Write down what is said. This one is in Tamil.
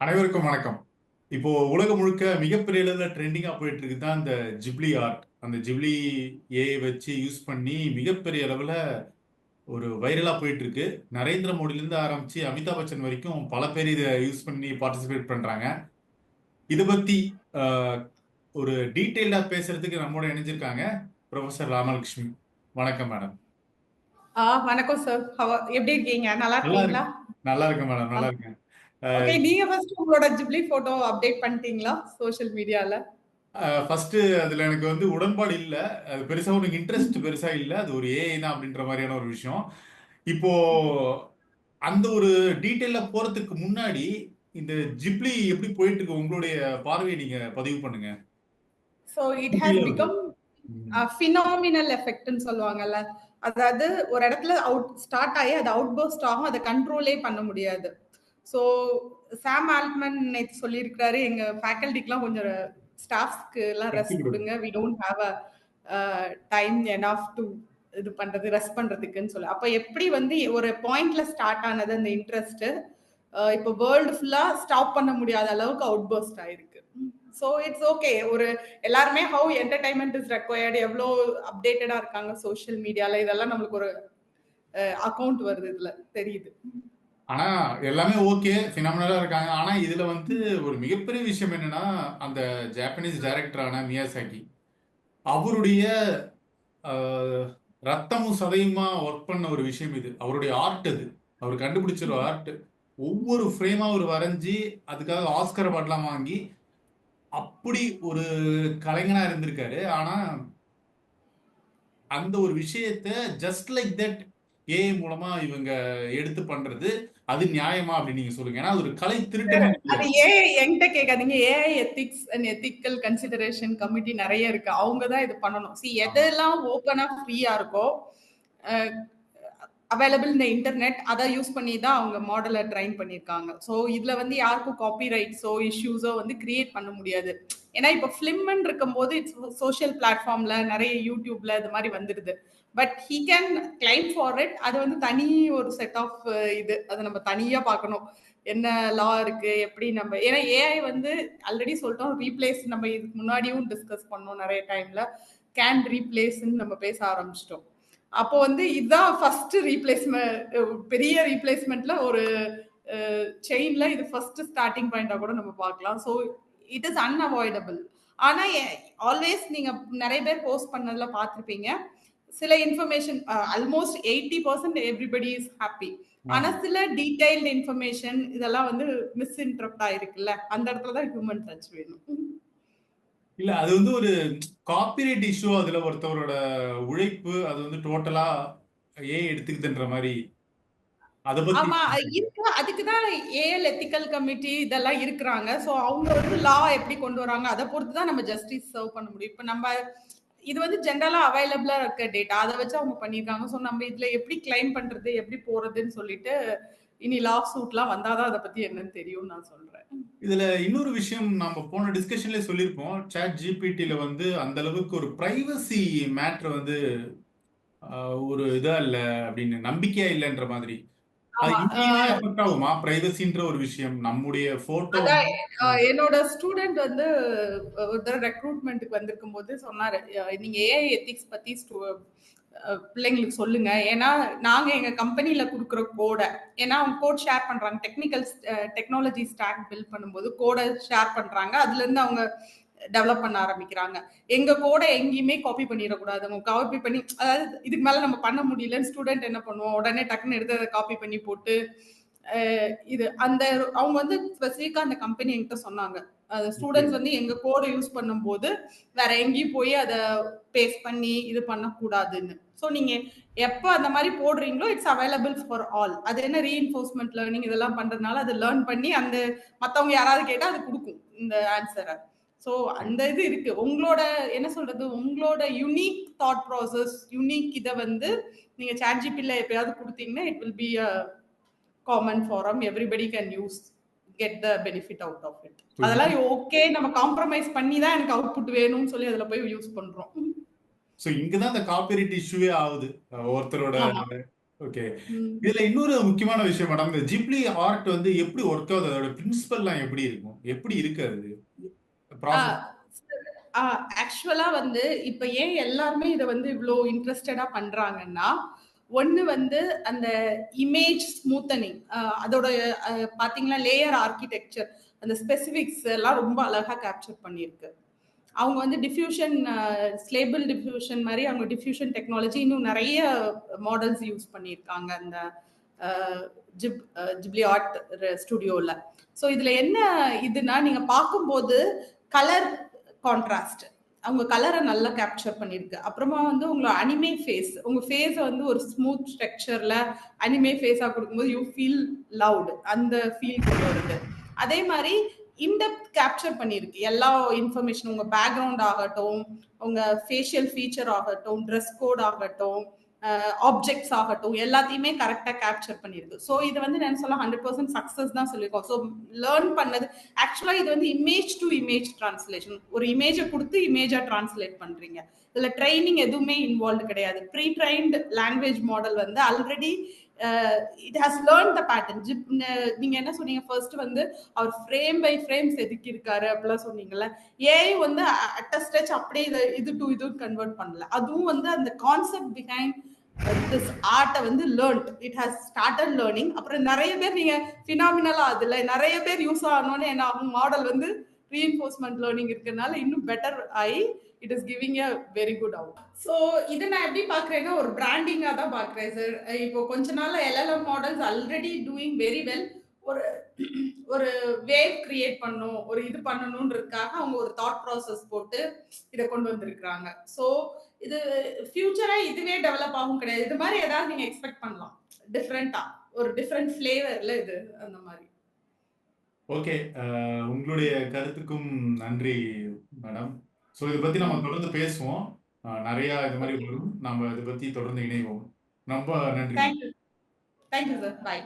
அனைவருக்கும் வணக்கம். இப்போ உலகம் முழுக்க மிகப்பெரிய அளவில் ட்ரெண்டிங்காக போயிட்டு இருக்கு தான் இந்த ஜிப்ளி ஆர்ட். அந்த ஜிப்ளி ஏ வச்சு யூஸ் பண்ணி மிகப்பெரிய அளவில் ஒரு வைரலாக போயிட்டு இருக்கு நரேந்திர மோடிலேருந்து ஆரம்பிச்சு அமிதாப் பச்சன் வரைக்கும் பல பேர் இதை யூஸ் பண்ணி பார்ட்டிசிபேட் பண்ணுறாங்க இதை பற்றி ஒரு டீட்டெயில்டாக பேசுறதுக்கு நம்மோட இணைஞ்சிருக்காங்க ப்ரொஃபசர் ராமலட்சுமி வணக்கம் மேடம் வணக்கம் சார் எப்படி இருக்கீங்க? நல்லா இருக்கீங்களா? இருக்கு நல்லா இருக்கேன் மேடம் நல்லா இருக்கேன். ஓகே நீங்க ஃபர்ஸ்ட் உங்களோட ஜிப்லி போட்டோ அப்டேட் பண்ணிட்டீங்களா சோஷியல் மீடியால ஃபர்ஸ்ட் அதுல எனக்கு வந்து உடன்பாடு இல்ல. அது பெருசா உனக்கு இன்ட்ரெஸ்ட் பெருசா இல்ல. அது ஒரு ஏஐ தான் அப்படின்ற மாதிரியான ஒரு விஷயம். இப்போ அந்த ஒரு டீட்டெயில போறதுக்கு முன்னாடி இந்த ஜிப்ளி எப்படி போயிட்டு இருக்கு? உங்களுடைய பார்வையை நீங்க பதிவு பண்ணுங்க. So it has. Become. Phenomenal எஃபெக்ட்னு சொல்லுவாங்கல்ல. அதாவது ஒரு இடத்துல அவுட் ஸ்டார்ட் ஆகி அது அவுட் பர்ஸ்ட் ஆகும். அதை கண்ட்ரோலே பண்ண முடியாது. ஸோ சாம் ஆல்ட்மன் நேற்று சொல்லியிருக்கிறாரு எங்க ஃபேக்கல்டிக்கெலாம் கொஞ்சம் ஸ்டாஃப்ஸ்க்கு எல்லாம் ரெஸ்ட். கொடுங்க. We don't have a time enough to இது பண்றது ரெஸ்ட் பண்றதுக்குன்னு சொல்லி. அப்ப எப்படி வந்து ஒரு பாயிண்ட்ல ஸ்டார்ட் ஆனது அந்த இன்ட்ரெஸ்ட் இப்போ வேர்ல்டு ஃபுல்லா ஸ்டாப் பண்ண முடியாத அளவுக்கு அவுட் பர்ஸ்ட் ஆயிருக்கு. ஸோ இட்ஸ் ஓகே ஒரு எல்லாருமே ஹவு என்டர்டைன்மெண்ட் இஸ் ரெக்வயர்டு எவ்வளோ அப்டேட்டடா இருக்காங்க சோஷியல் மீடியால இதெல்லாம் நம்மளுக்கு ஒரு அக்கவுண்ட் வருது இதுல தெரியுது. ஆனா எல்லாமே ஓகே பினாமினலா இருக்காங்க. ஆனா இதுல வந்து ஒரு மிகப்பெரிய விஷயம் என்னன்னா அந்த ஜாப்பனீஸ் டைரக்டரான மியாசாக்கி அவருடைய ரத்தமும் சதையுமா ஒர்க் பண்ண ஒரு விஷயம் இது. அவருடைய ஆர்ட் அது. அவர் கண்டுபிடிச்ச ஒரு ஆர்ட் ஒவ்வொரு ஃப்ரேமா அவர் வரைஞ்சி அதுக்காக ஆஸ்கர் அவார்ட்லாம் வாங்கி அப்படி ஒரு கலைஞனா இருந்திருக்காரு. ஆனா அந்த ஒரு விஷயத்த ஜஸ்ட் லைக் தட் ஏஐ மூலமா இவங்க எடுத்து பண்றது அது நியாயமா அப்படின்னு நீங்க சொல்லுங்க. ஏன்னா அது ஒரு கலை திருட்டு அது ஏ என்கிட்ட கேட்காதீங்க. AI ethics and ethical consideration committee நிறைய இருக்கு. அவங்க தான் இது பண்ணணும். சி எதெல்லாம் ஓப்பனா ஃப்ரீயா இருக்கோ அவைலபிள் இந்த இன்டர்நெட் அதை யூஸ் பண்ணி தான் அவங்க மாடலை ட்ரைன் பண்ணியிருக்காங்க. ஸோ இதுல வந்து யாருக்கும் காப்பி ரைட்ஸோ இஷ்யூஸோ வந்து கிரியேட் பண்ண முடியாது. ஏன்னா இப்போ ஃபிலிம்னு இருக்கும்போது இட்ஸ் சோஷியல் பிளாட்ஃபார்ம்ல நிறைய யூடியூப்ல இது மாதிரி வந்துடுது. But he can claim for it அது வந்து தனி ஒரு செட் ஆஃப் uh, இது. அதை நம்ம தனியா பார்க்கணும். என்ன லா இருக்கு? எப்படி நம்ம ஏன்னா ஏஐ வந்து ஆல்ரெடி சொல்லிட்டோம் ரீப்ளேஸ் நம்ம இதுக்கு முன்னாடியும் டிஸ்கஸ் பண்ணோம் நிறைய டைம்ல கேன் ரீப்ளேஸ்ன்னு நம்ம பேச ஆரம்பிச்சிட்டோம். அப்போ வந்து இதுதான் ஃபர்ஸ்ட் ரீப்ளேஸ்மெண்ட் பெரிய ரீப்ளேஸ்மெண்ட்ல ஒரு செயின்ல இது ஃபர்ஸ்ட் ஸ்டார்டிங் பாயிண்டா கூட நம்ம பார்க்கலாம். ஸோ இட் இஸ் அன்அவாய்டபிள் ஆனா ஆல்வேஸ் நீங்க நிறைய பேர் போஸ்ட் பண்ணதுல பார்த்துருப்பீங்க. சில information almost eighty percent everybody is happy ஆனா சில டீடைல்டு இன்ஃபர்மேஷன் இதெல்லாம் வந்து மிஸ் இன்டரப்ட் ஆயிருக்குல்ல. அந்த இடத்துல தான் ஹியூமன் டச் வேணும். இல்ல அது வந்து ஒரு காப்பிரைட் இஷ்யூ அதுல ஒருத்தவரோட உழைப்பு அது வந்து டோட்டலா ஏன் எடுத்துக்குதுன்ற மாதிரி. ஆமா இருக்கு. அதுக்குதான் ஏஎல் எத்திக்கல் கமிட்டி இதெல்லாம் இருக்கிறாங்க. சோ அவங்க வந்து லா எப்படி கொண்டு வராங்க அதை பொறுத்து தான் நம்ம ஜஸ்டிஸ் சர்வ் பண்ண முடியும். இப்ப நம்ம இது வந்து ஜென்ரலா அவைலபிளா இருக்க டேட்டா அதை வச்சு அவங்க பண்ணியிருக்காங்க. ஸோ நம்ம இதுல எப்படி கிளைம் பண்றது எப்படி போறதுன்னு சொல்லிட்டு இனி லா சூட்லாம் வந்தாதான் அதை பத்தி என்னன்னு தெரியும் நான் சொல்றேன். இதுல இன்னொரு விஷயம் நம்ம போன டிஸ்கஷன்ல சொல்லியிருப்போம். சாட் ஜிபிடில வந்து அந்த அளவுக்கு ஒரு பிரைவசி மேட்ரு வந்து ஒரு இதா இல்ல அப்படின்னு நம்பிக்கையா இல்லைன்ற மாதிரி. அஃபெக்ட் ஆகுமா பிரைவசின்ற ஒரு விஷயம். நம்முடைய போட்டோ என்னோட ஸ்டூடெண்ட் வந்து ஒரு தடவை ரெக்ரூட்மெண்ட்டுக்கு வந்திருக்கும் போது சொன்னாரு நீங்க ஏஐ எத்திக்ஸ் பத்தி பிள்ளைங்களுக்கு சொல்லுங்க. ஏன்னா நாங்க எங்க கம்பெனில கொடுக்குற கோடை ஏன்னா அவங்க கோட் ஷேர் பண்றாங்க. டெக்னிக்கல் டெக்னாலஜி ஸ்டாக் பில்ட் பண்ணும்போது கோடை ஷேர் பண்றாங்க. அதுல இருந்து அவங்க டெவலப் பண்ண ஆரம்பிக்கிறாங்க. எங்க கோடை எங்கேயுமே காப்பி பண்ணிடக்கூடாது. அவங்க காப்பி பண்ணி அதாவது இதுக்கு மேல நம்ம பண்ண முடியலன்னு ஸ்டூடெண்ட் என்ன பண்ணுவோம் உடனே டக்குன்னு எடுத்து அதை காப்பி பண்ணி போட்டு இது அந்த அவங்க வந்து ஸ்பெசிஃபிக்கா அந்த கம்பெனி என்கிட்ட சொன்னாங்க. ஸ்டூடெண்ட்ஸ் வந்து எங்க கோடை யூஸ் பண்ணும்போது வேற எங்கேயும் போய் அதை பேஸ்ட் பண்ணி இது பண்ணக்கூடாதுன்னு. ஸோ நீங்க எப்போ அந்த மாதிரி போடுறீங்களோ இட்ஸ் அவைலபிள் ஃபார் ஆல் அது என்ன ரீஎன்ஃபோர்ஸ்மெண்ட் லேர்னிங் இதெல்லாம் பண்றதுனால அதை லேர்ன் பண்ணி அந்த மத்தவங்க யாராவது கேட்டா அது கொடுக்கும் இந்த ஆன்சரை ஸோ அந்த இது இருக்கு உங்களோட என்ன சொல்றது உங்களோட யூனிக் தாட் ப்ராசஸ் யூனிக் இதை வந்து நீங்க சாட் ஜிபில எப்பயாவது கொடுத்தீங்கன்னா it will be a common forum everybody can use get the benefit out of it அதெல்லாம் ஓகே நம்ம காம்ப்ரமைஸ் பண்ணி தான் எனக்கு அவுட்புட் வேணும்னு சொல்லி அதுல போய் யூஸ் பண்றோம் ஸோ இங்கதான் அந்த காப்பிரைட் இஷ்யூவே ஆகுது ஒருத்தரோட. ஓகே. இதுல இன்னொரு முக்கியமான விஷயம் மேடம். இந்த ஜிப்லி ஆர்ட் வந்து எப்படி ஒர்க் ஆகுது? அதோட பிரின்சிபல்லாம் எப்படி இருக்கும்? எப்படி இருக்கு அது? ஆக்சுவலா வந்து இப்ப ஏன் எல்லாருமே இத வந்து இவ்ளோ இன்ட்ரெஸ்டடா பண்றாங்கன்னா, ஒன்று வந்து அந்த இமேஜ் ஸ்மூத்தனிங் அதோட அ பார்த்தீங்கன்னா, லேயர் ஆர்கிடெக்சர் அந்த ஸ்பெசிபிக்ஸ் எல்லாம் ரொம்ப அழகா கேப்சர் பண்ணியிருக்கு. அவங்க வந்து டிஃப்யூஷன் ஸ்லேபிள் டிஃப்யூஷன் மாதிரி அவங்க டிஃப்யூஷன் டெக்னாலஜி இன்னும் நிறைய மாடல்ஸ் யூஸ் பண்ணியிருக்காங்க. அந்த ஜிப் ஜிப்லி ஆர்ட் ஸ்டுடியோவில் ஸ்டுடியோல. ஸோ இதுல என்ன இதுனா நீங்க பார்க்கும்போது கலர் கான்ட்ராஸ்ட் அவங்க கலரை நல்லா கேப்சர் பண்ணியிருக்கு. அப்புறமா வந்து உங்களோட அனிமே ஃபேஸ் உங்க ஃபேஸை வந்து ஒரு ஸ்மூத் ஸ்ட்ரக்சர்ல அனிமே ஃபேஸாக கொடுக்கும்போது யூ ஃபீல் லவுட் அந்த ஃபீல் கொண்டு வருது. அதே மாதிரி இன்டெப்த் கேப்சர் பண்ணியிருக்கு. எல்லா இன்ஃபர்மேஷனும் உங்க பேக்ரவுண்ட் ஆகட்டும், உங்க ஃபேஷியல் ஃபீச்சர் ஆகட்டும், ட்ரெஸ் கோட் ஆகட்டும், ஆப்ஜெக்ட்ஸ் ஆகட்டும், எல்லாத்தையுமே கரெக்டாக கேப்சர் பண்ணியிருக்கு. ஸோ இது வந்து நான் சொல்ல ஹண்ட்ரட் பர்சன்ட் சக்ஸஸ் தான் சொல்லியிருக்கோம். ஸோ லேர்ன் பண்ணது ஆக்சுவலாக இது வந்து இமேஜ் டூ இமேஜ் டிரான்ஸ்லேஷன். ஒரு இமேஜை கொடுத்து இமேஜாக டிரான்ஸ்லேட் பண்ணுறீங்க இதில் ட்ரெய்னிங் எதுவுமே இன்வால்வ் கிடையாது. ப்ரீ ட்ரைன்டு லாங்குவேஜ் மாடல் வந்து already it has learn the pattern. Zip நீங்கள் நீங்க என்ன சொன்னீங்க? ஃபர்ஸ்ட் வந்து அவர் ஃப்ரேம் பை ஃப்ரேம் செதுக்கியிருக்காரு அப்படிலாம் சொன்னீங்கல்ல. ஏஐ வந்து அட் அ ஸ்ட்ரெச் அப்படியே இது இது டு இதுன்னு கன்வெர்ட் பண்ணல. அதுவும் வந்து அந்த கான்செப்ட் பிஹைண்ட் திஸ் ஆர்ட்டை வந்து learned. It has started learning. அப்புறம் நிறைய பேர் நீங்க ஃபினாமினலா அதுல நிறைய பேர் யூஸ் ஆகணும்னு என்ன ஆகும்? மாடல் வந்து ரீஎன்ஃபோர்ஸ்மெண்ட் லேர்னிங் இருக்கனால இன்னும் பெட்டர் ஆயி it is giving a very good out. So இதை நான் எப்படி பார்க்குறேன்னா, ஒரு பிராண்டிங்காக தான் பார்க்குறேன் சார். இப்போ கொஞ்ச நாள் LLM models already doing very well. ஒரு ஒரு வேவ் கிரியேட் பண்ணணும், ஒரு இது பண்ணணுன்றதுக்காக அவங்க ஒரு தாட் ப்ராசஸ் போட்டு இதை கொண்டு வந்திருக்கிறாங்க ஸோ இது ஃபியூச்சரா இதுவே டெவலப் ஆகும் கிடையாது. இது மாரி ஏதாவது நீங்க எக்ஸ்பெக்ட் பண்ணலாம். டிஃபரண்டா ஒரு டிஃபரண்ட் ஃபிளேவர்ல இது அந்த மாரி. ஓகே. உங்களுடைய கருத்துக்கும் நன்றி மேடம். ஸோ இத பத்தி நம்ம. தொடர்ந்து பேசுவோம். நெறையா இது ஓகே. வரும். நம்ம இத பத்தி தொடர்ந்து இணைவோம். ரொம்ப நன்றி ma'am. Thank you. Thank you sir. Bye.